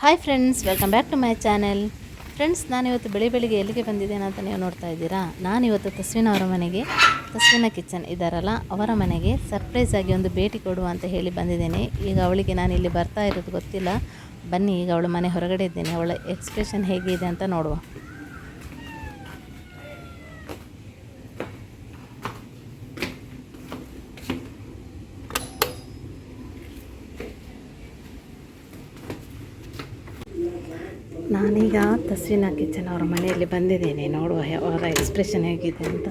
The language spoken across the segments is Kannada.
Hi friends welcome back to my channel friends ನಾನಿವತ್ತು ಬೆಳಿ ಬೆಳಿಗ್ಗೆ ಎಲ್ಲಿಗೆ ಬಂದಿದ್ದೇನೆ ಅಂತ ನೀವು ನೋಡ್ತಾ ಇದ್ದೀರಾ? ನಾನಿವತ್ತು ತಸ್ವಿನ ಅವರ ಮನೆಗೆ, ತಸ್ವಿನ ಕಿಚನ್ ಇದ್ದಾರಲ್ಲ ಅವರ ಮನೆಗೆ ಸರ್ಪ್ರೈಸ್ ಆಗಿ ಒಂದು ಭೇಟಿ ಕೊಡುವ ಅಂತ ಹೇಳಿ ಬಂದಿದ್ದೇನೆ. ಈಗ ಅವಳಿಗೆ ನಾನು ಇಲ್ಲಿ ಬರ್ತಾ ಇರೋದು ಗೊತ್ತಿಲ್ಲ. ಬನ್ನಿ, ಈಗ ಅವಳ ಮನೆ ಹೊರಗಡೆ ಇದ್ದೇನೆ. ಅವಳ ಎಕ್ಸ್ಪ್ರೆಷನ್ ಹೇಗಿದೆ ಅಂತ ನೋಡುವ. ನಾನೀಗ ತಸ್ವಿನ ಕಿಚನ್ ಅವರ ಮನೆಯಲ್ಲಿ ಬಂದಿದ್ದೇನೆ. ನೋಡುವ ಅವರ ಎಕ್ಸ್ಪ್ರೆಷನ್ ಹೇಗಿದೆ ಅಂತ.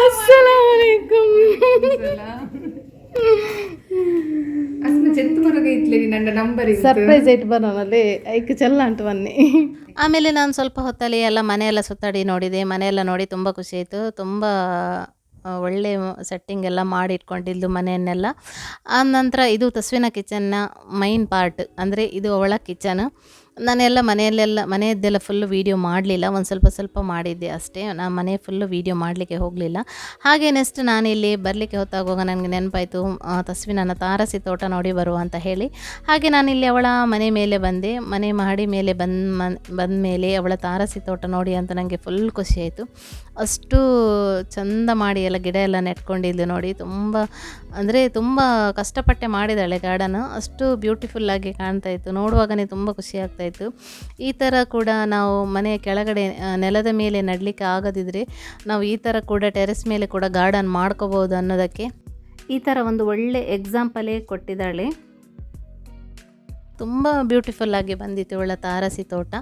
ಅಸ್ಸಲಾಮಲೈಕುಮ್ ಅಸ್ನ ಚೆತ್ತು ಮರಗ ಇತ್ಲೆ ನನ್ನ ನಂಬರ್ ಸರ್ಪ್ರೈಸ್ ಇಟ್ಟು ಬರೋನಲ್ಲಿ ಐಕ್ ಚೆಲ್ಲ ಅಂಟು ಬನ್ನಿ. ಆಮೇಲೆ ನಾನು ಸ್ವಲ್ಪ ಹೊತ್ತಲ್ಲಿ ಎಲ್ಲ ಮನೆಯೆಲ್ಲ ಸುತ್ತಾಡಿ ನೋಡಿದೆ. ಮನೆಯೆಲ್ಲ ನೋಡಿ ತುಂಬ ಖುಷಿ ಆಯಿತು. ತುಂಬ ಒಳ್ಳೆ ಸೆಟ್ಟಿಂಗ್ ಎಲ್ಲ ಮಾಡಿ ಇಟ್ಕೊಂಡಿದ್ದು ಮನೆಯನ್ನೆಲ್ಲ. ಆ ನಂತರ ಇದು ತಸ್ವಿನ ಕಿಚನ್ನ ಮೈನ್ ಪಾರ್ಟ್ ಅಂದರೆ ಇದು ಅವಳ ಕಿಚನ್ ನಾನೆಲ್ಲ ಮನೆಯಲ್ಲೆಲ್ಲ, ಮನೆಯದ್ದೆಲ್ಲ ಫುಲ್ಲು ವೀಡಿಯೋ ಮಾಡಲಿಲ್ಲ. ಒಂದು ಸ್ವಲ್ಪ ಸ್ವಲ್ಪ ಮಾಡಿದ್ದೆ ಅಷ್ಟೇ. ನಾನು ಮನೆ ಫುಲ್ಲು ವೀಡಿಯೋ ಮಾಡಲಿಕ್ಕೆ ಹೋಗಲಿಲ್ಲ. ಹಾಗೆ ನೆಕ್ಸ್ಟ್ ನಾನಿಲ್ಲಿ ಬರಲಿಕ್ಕೆ ಹೊತ್ತಾಗುವಾಗ ನನಗೆ ನೆನಪಾಯಿತು ತಸ್ವಿನನ್ನು ತಾರಸಿ ತೋಟ ನೋಡಿ ಬರುವ ಅಂತ ಹೇಳಿ. ಹಾಗೆ ನಾನಿಲ್ಲಿ ಅವಳ ಮನೆ ಮೇಲೆ ಬಂದೆ. ಮನೆ ಮಹಡಿ ಮೇಲೆ ಬಂದ, ಮನ್ ಬಂದ ಮೇಲೆ ಅವಳ ತಾರಸಿ ತೋಟ ನೋಡಿ ಅಂತ ನನಗೆ ಫುಲ್ ಖುಷಿ ಆಯಿತು. ಅಷ್ಟು ಚಂದ ಮಾಡಿ ಎಲ್ಲ ಗಿಡ ಎಲ್ಲ ನೆಟ್ಕೊಂಡಿದ್ದು ನೋಡಿ. ತುಂಬ, ಅಂದರೆ ತುಂಬ ಕಷ್ಟಪಟ್ಟೆ ಮಾಡಿದಾಳೆ ಗಾರ್ಡನ್ ಅಷ್ಟು ಬ್ಯೂಟಿಫುಲ್ಲಾಗಿ ಕಾಣ್ತಾ ಇತ್ತು. ನೋಡುವಾಗನೇ ತುಂಬ ಖುಷಿ ಆಗ್ತಾ ಇತ್ತು ಈ ಥರ ಕೂಡ ನಾವು ಮನೆಯ ಕೆಳಗಡೆ ನೆಲದ ಮೇಲೆ ನಡಲಿಕ್ಕೆ ಆಗದಿದ್ದರೆ ನಾವು ಈ ಥರ ಕೂಡ ಟೆರೆಸ್ ಮೇಲೆ ಕೂಡ ಗಾರ್ಡನ್ ಮಾಡ್ಕೋಬೋದು ಅನ್ನೋದಕ್ಕೆ ಈ ಥರ ಒಂದು ಒಳ್ಳೆ ಎಕ್ಸಾಂಪಲೇ ಕೊಟ್ಟಿದ್ದಾಳೆ. ತುಂಬ ಬ್ಯೂಟಿಫುಲ್ ಆಗಿ ಬಂದಿತ್ತು ಇವಳ ತಾರಸಿ ತೋಟ.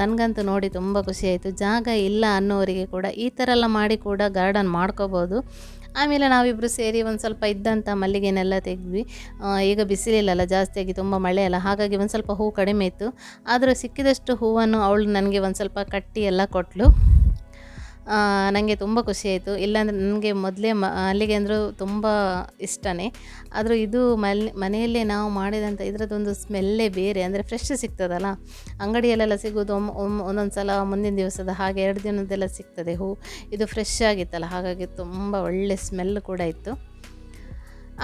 ನನಗಂತೂ ನೋಡಿ ತುಂಬ ಖುಷಿಯಾಯಿತು ಆಯಿತು. ಜಾಗ ಇಲ್ಲ ಅನ್ನೋರಿಗೆ ಕೂಡ ಈ ಥರ ಎಲ್ಲ ಮಾಡಿ ಕೂಡ ಗಾರ್ಡನ್ ಮಾಡ್ಕೋಬೋದು ಆಮೇಲೆ ನಾವಿಬ್ಬರು ಸೇರಿ ಒಂದು ಸ್ವಲ್ಪ ಇದ್ದಂಥ ಮಲ್ಲಿಗೆನೆಲ್ಲ ತೆಗೆದ್ವಿ. ಈಗ ಬಿಸಿಲಿಲ್ಲಲ್ಲ ಜಾಸ್ತಿಯಾಗಿ ತುಂಬ ಮಳೆ ಅಲ್ಲ, ಹಾಗಾಗಿ ಒಂದು ಸ್ವಲ್ಪ ಹೂವು ಕಡಿಮೆ ಇತ್ತು. ಆದರೂ ಸಿಕ್ಕಿದಷ್ಟು ಹೂವನ್ನು ಅವಳು ನನಗೆ ಒಂದು ಸ್ವಲ್ಪ ಕಟ್ಟಿ ಎಲ್ಲ ಕೊಟ್ಟಳು ನನಗೆ ತುಂಬ ಖುಷಿಯಾಯಿತು ಇಲ್ಲಾಂದರೆ ನನಗೆ ಮೊದಲೇ ಮ, ಅಲ್ಲಿಗೆ ಅಂದರೂ ತುಂಬ ಇಷ್ಟನೇ. ಆದರೂ ಇದು ಮಲ್, ಮನೆಯಲ್ಲೇ ನಾವು ಮಾಡಿದಂಥ ಇದರದ್ದೊಂದು ಸ್ಮೆಲ್ಲೇ ಬೇರೆ. ಅಂದರೆ ಫ್ರೆಶ್ ಸಿಗ್ತದಲ್ಲ? ಅಂಗಡಿಯಲ್ಲೆಲ್ಲ ಸಿಗೋದು ಒಮ್ಮೆ ಒಂದೊಂದು ಸಲ ಮುಂದಿನ ದಿವಸದ ಹಾಗೆ ಎರಡು ದಿನದ್ದೆಲ್ಲ ಸಿಗ್ತದೆ ಹೂ. ಇದು ಫ್ರೆಶ್ ಆಗಿತ್ತಲ್ಲ? ಹಾಗಾಗಿ ತುಂಬ ಒಳ್ಳೆ ಸ್ಮೆಲ್ ಕೂಡ ಇತ್ತು.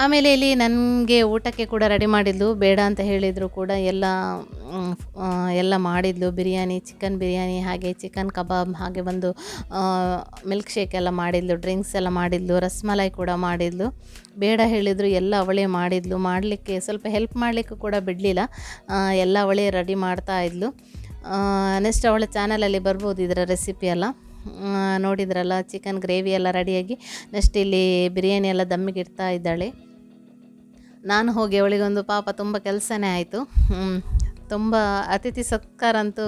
ಆಮೇಲೆ ಇಲ್ಲಿ ನನಗೆ ಊಟಕ್ಕೆ ಕೂಡ ರೆಡಿ ಮಾಡಿದ್ಲು. ಬೇಡ ಅಂತ ಹೇಳಿದರು ಕೂಡ ಎಲ್ಲ ಎಲ್ಲ ಮಾಡಿದ್ಲು. ಬಿರಿಯಾನಿ ಚಿಕನ್ ಬಿರಿಯಾನಿ ಹಾಗೆ ಚಿಕನ್ ಕಬಾಬ್ ಹಾಗೆ ಒಂದು ಮಿಲ್ಕ್ ಶೇಕ್ ಎಲ್ಲ ಮಾಡಿದ್ಲು. ಡ್ರಿಂಕ್ಸ್ ಎಲ್ಲ ಮಾಡಿದ್ಲು. ರಸ್ಮಲೈ ಕೂಡ ಮಾಡಿದ್ಲು. ಬೇಡ ಹೇಳಿದರು ಎಲ್ಲ ಅವಳೇ ಮಾಡಿದ್ಲು. ಮಾಡಲಿಕ್ಕೆ ಸ್ವಲ್ಪ ಹೆಲ್ಪ್ ಮಾಡಲಿಕ್ಕೂ ಕೂಡ ಬಿಡಲಿಲ್ಲ. ಎಲ್ಲ ಅವಳೇ ರೆಡಿ ಮಾಡ್ತಾ ಇದ್ಲು. ನೆಕ್ಸ್ಟ್ ಅವಳ ಚಾನಲಲ್ಲಿ ಬರ್ಬೋದು ಇದರ ರೆಸಿಪಿ ಎಲ್ಲ. ನೋಡಿದ್ರಲ್ಲ ಚಿಕನ್ ಗ್ರೇವಿ ಎಲ್ಲ ರೆಡಿಯಾಗಿ ನೆಕ್ಸ್ಟ್ ಇಲ್ಲಿ ಬಿರಿಯಾನಿ ಎಲ್ಲ ದಮ್ಮಿಗೆ ಇಡ್ತಾ ಇದ್ದಾಳೆ. ನಾನು ಹೋಗಿ ಅವಳಿಗೊಂದು ಪಾಪ ತುಂಬ ಕೆಲಸನೇ ಆಯಿತು. ತುಂಬ ಅತಿಥಿ ಸತ್ಕಾರ ಅಂತೂ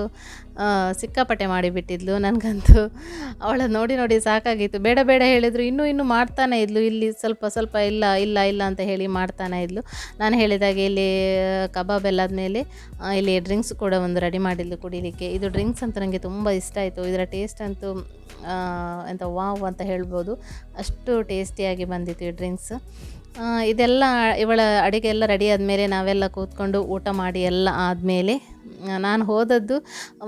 ಸಿಕ್ಕಾಪಟ್ಟೆ ಮಾಡಿಬಿಟ್ಟಿದ್ಲು ನನಗಂತೂ. ಅವಳ ನೋಡಿ ನೋಡಿ ಸಾಕಾಗಿತ್ತು. ಬೇಡ ಬೇಡ ಹೇಳಿದರು, ಇನ್ನೂ ಇನ್ನೂ ಮಾಡ್ತಾನೆ ಇದ್ಲು. ಇಲ್ಲಿ ಸ್ವಲ್ಪ ಸ್ವಲ್ಪ ಇಲ್ಲ ಇಲ್ಲ ಇಲ್ಲ ಅಂತ ಹೇಳಿ ಮಾಡ್ತಾನೆ ಇದ್ಲು. ನಾನು ಹೇಳಿದಾಗೆ ಇಲ್ಲಿ ಕಬಾಬ್ ಎಲ್ಲ ಆದಮೇಲೆ ಇಲ್ಲಿ ಡ್ರಿಂಕ್ಸ್ ಕೂಡ ಒಂದು ರೆಡಿ ಮಾಡಿದ್ಲು ಕುಡಿಲಿಕ್ಕೆ. ಇದು ಡ್ರಿಂಕ್ಸ್ ಅಂತ ನನಗೆ ತುಂಬ ಇಷ್ಟ ಆಯಿತು. ಇದರ ಟೇಸ್ಟ್ ಅಂತೂ ಎಂತ ವಾವ್ ಅಂತ ಹೇಳ್ಬೋದು. ಅಷ್ಟು ಟೇಸ್ಟಿಯಾಗಿ ಬಂದಿತ್ತು ಈ ಡ್ರಿಂಕ್ಸ್ ಇದೆಲ್ಲ, ಇವಳ ಅಡುಗೆ ಎಲ್ಲ ರೆಡಿ ಆದಮೇಲೆ ನಾವೆಲ್ಲ ಕೂತ್ಕೊಂಡು ಊಟ ಮಾಡಿ ಎಲ್ಲ ಆದಮೇಲೆ ನಾನು ಹೋದದ್ದು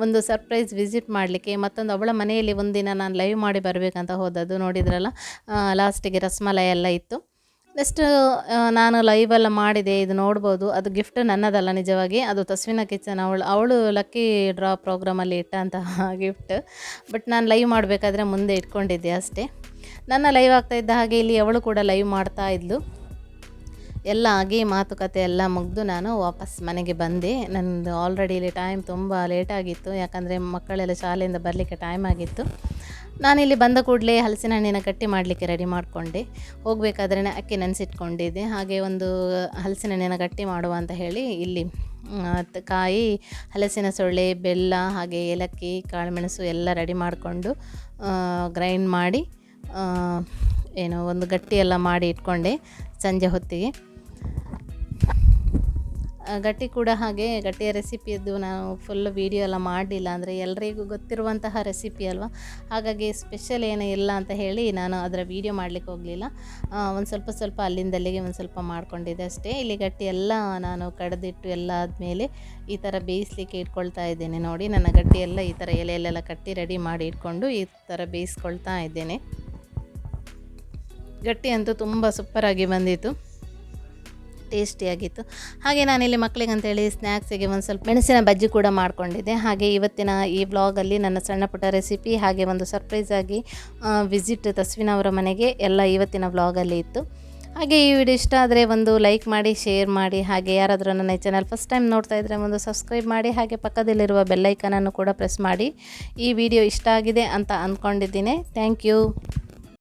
ಒಂದು ಸರ್ಪ್ರೈಸ್ ವಿಸಿಟ್ ಮಾಡಲಿಕ್ಕೆ, ಮತ್ತೊಂದು ಅವಳ ಮನೆಯಲ್ಲಿ ಒಂದಿನ ನಾನು ಲೈವ್ ಮಾಡಿ ಬರಬೇಕಂತ ಹೋದದ್ದು, ನೋಡಿದ್ರಲ್ಲ? ಲಾಸ್ಟಿಗೆ ರಸ್ಮಲೈ ಎಲ್ಲ ಇತ್ತು. ನೆಕ್ಸ್ಟ್ ನಾನು ಲೈವೆಲ್ಲ ಮಾಡಿದೆ, ಇದು ನೋಡ್ಬೋದು. ಅದು ಗಿಫ್ಟ್ ನನ್ನದಲ್ಲ ನಿಜವಾಗಿ. ಅದು ತಸ್ವಿನ ಕಿಚನ್, ಅವಳು ಅವಳು ಲಕ್ಕಿ ಡ್ರಾ ಪ್ರೋಗ್ರಾಮಲ್ಲಿ ಇಟ್ಟಂತಹ ಗಿಫ್ಟ್ ಬಟ್ ನಾನು ಲೈವ್ ಮಾಡಬೇಕಾದ್ರೆ ಮುಂದೆ ಇಟ್ಕೊಂಡಿದ್ದೆ ಅಷ್ಟೇ. ನನ್ನ ಲೈವ್ ಆಗ್ತಾ ಇದ್ದ ಹಾಗೆ ಇಲ್ಲಿ ಅವಳು ಕೂಡ ಲೈವ್ ಮಾಡ್ತಾ ಇದ್ಲು. ಎಲ್ಲ ಆಗಿ ಮಾತುಕತೆ ಎಲ್ಲ ಮುಗಿದು ನಾನು ವಾಪಸ್ ಮನೆಗೆ ಬಂದೆ. ನನ್ನದು ಆಲ್ರೆಡಿ ಇಲ್ಲಿ ಟೈಮ್ ತುಂಬ ಲೇಟಾಗಿತ್ತು ಯಾಕಂದರೆ ಮಕ್ಕಳೆಲ್ಲ ಶಾಲೆಯಿಂದ ಬರಲಿಕ್ಕೆ ಟೈಮ್ ಆಗಿತ್ತು. ನಾನಿಲ್ಲಿ ಬಂದ ಕೂಡಲೇ ಹಲಸಿನ ಹಣ್ಣಿನ ಕಟ್ಟಿ ಮಾಡಲಿಕ್ಕೆ ರೆಡಿ ಮಾಡಿಕೊಂಡೆ. ಹೋಗಬೇಕಾದ್ರೆ ಅಕ್ಕಿ ನೆನೆಸಿಟ್ಕೊಂಡಿದ್ದೆ. ಹಾಗೆ ಒಂದು ಹಲಸಿನ ಹಣ್ಣಿನ ಗಟ್ಟಿ ಮಾಡುವ ಅಂತ ಹೇಳಿ ಇಲ್ಲಿ ಕಾಯಿ, ಹಲಸಿನ ಸೊಳ್ಳೆ, ಬೆಲ್ಲ, ಹಾಗೆ ಏಲಕ್ಕಿ, ಕಾಳುಮೆಣಸು ಎಲ್ಲ ರೆಡಿ ಮಾಡಿಕೊಂಡು ಗ್ರೈಂಡ್ ಮಾಡಿ ಏನು ಒಂದು ಗಟ್ಟಿ ಎಲ್ಲ ಮಾಡಿ ಇಟ್ಕೊಂಡೆ ಸಂಜೆ ಹೊತ್ತಿಗೆ. ಗಟ್ಟಿ ಕೂಡ ಹಾಗೆ ಗಟ್ಟಿಯ ರೆಸಿಪಿಯದ್ದು ನಾನು ಫುಲ್ ವೀಡಿಯೋ ಎಲ್ಲ ಮಾಡಲಿಲ್ಲ ಅಂದರೆ ಎಲ್ಲರಿಗೂ ಗೊತ್ತಿರುವಂತಹ ರೆಸಿಪಿ ಅಲ್ವಾ? ಹಾಗಾಗಿ ಸ್ಪೆಷಲ್ ಏನು ಇಲ್ಲ ಅಂತ ಹೇಳಿ ನಾನು ಅದರ ವೀಡಿಯೋ ಮಾಡಲಿಕ್ಕೆ ಹೋಗಲಿಲ್ಲ. ಒಂದು ಸ್ವಲ್ಪ ಸ್ವಲ್ಪ ಅಲ್ಲಿಂದಲ್ಲಿಗೆ ಒಂದು ಸ್ವಲ್ಪ ಮಾಡಿಕೊಂಡಿದ್ದೆ ಅಷ್ಟೇ. ಇಲ್ಲಿ ಗಟ್ಟಿ ಎಲ್ಲ ನಾನು ಕಡ್ದಿಟ್ಟು ಎಲ್ಲ ಆದಮೇಲೆ ಈ ಥರ ಬೇಯಿಸ್ಲಿಕ್ಕೆ ಇಟ್ಕೊಳ್ತಾ ಇದ್ದೇನೆ ನೋಡಿ. ನನ್ನ ಗಟ್ಟಿ ಎಲ್ಲ ಈ ಥರ ಎಲೆಯಲ್ಲೆಲ್ಲ ಕಟ್ಟಿ ರೆಡಿ ಮಾಡಿ ಇಟ್ಕೊಂಡು ಈ ಥರ ಬೇಯಿಸ್ಕೊಳ್ತಾ ಇದ್ದೇನೆ. ಗಟ್ಟಿ ಅಂತೂ ತುಂಬ ಸೂಪರಾಗಿ ಬಂದಿತ್ತು. ಟೇಸ್ಟಿಯಾಗಿತ್ತು. ಹಾಗೆ ನಾನಿಲ್ಲಿ ಮಕ್ಕಳಿಗೆ ಅಂತೇಳಿ ಸ್ನ್ಯಾಕ್ಸಿಗೆ ಒಂದು ಸ್ವಲ್ಪ ಮೆಣಸಿನ ಬಜ್ಜಿ ಕೂಡ ಮಾಡಿಕೊಂಡಿದ್ದೆ. ಹಾಗೆ ಇವತ್ತಿನ ಈ ವ್ಲಾಗಲ್ಲಿ ನನ್ನ ಸಣ್ಣ ಪುಟ್ಟ ರೆಸಿಪಿ, ಹಾಗೆ ಒಂದು ಸರ್ಪ್ರೈಸ್ ಆಗಿ ವಿಸಿಟ್ ತಸ್ವಿನ ಅವರ ಮನೆಗೆ ಎಲ್ಲ ಇವತ್ತಿನ ವ್ಲಾಗಲ್ಲಿ ಇತ್ತು. ಹಾಗೆ ಈ ವಿಡಿಯೋ ಇಷ್ಟ ಆದರೆ ಒಂದು ಲೈಕ್ ಮಾಡಿ ಶೇರ್ ಮಾಡಿ, ಹಾಗೆ ಯಾರಾದರೂ ನನ್ನ ಚಾನಲ್ ಫಸ್ಟ್ ಟೈಮ್ ನೋಡ್ತಾ ಇದ್ದರೆ ಒಂದು ಸಬ್ಸ್ಕ್ರೈಬ್ ಮಾಡಿ, ಹಾಗೆ ಪಕ್ಕದಲ್ಲಿರುವ ಬೆಲ್ಲೈಕನನ್ನು ಕೂಡ ಪ್ರೆಸ್ ಮಾಡಿ. ಈ ವಿಡಿಯೋ ಇಷ್ಟ ಆಗಿದೆ ಅಂತ ಅಂದ್ಕೊಂಡಿದ್ದೀನಿ. Thank you